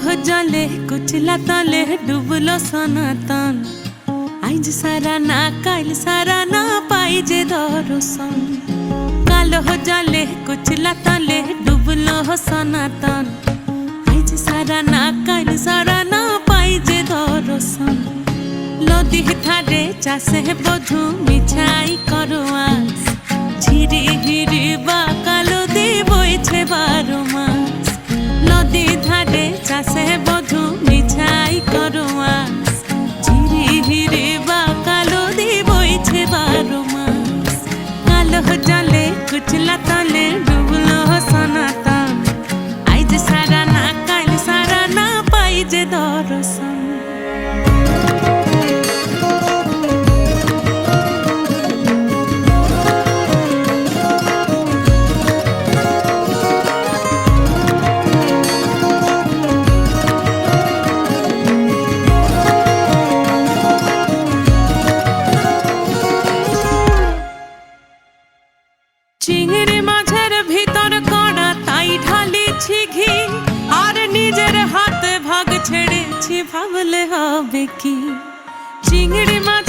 জলে কুচলা তলে ডুবলো সনাতন আইজ সারা না কাল সারা না পাই যে দর্শন কালো জলে কুচলা তলে ডুবলো সনাতন আইজ সারা না কাল সারা না পাই যে দর্শন নদী ধারে চাষে বধু মিছাই করো জলে কুচলা তলে ডুবলো ভাবলে হবে কি চিংড়ি মাছের ভিতর কড়া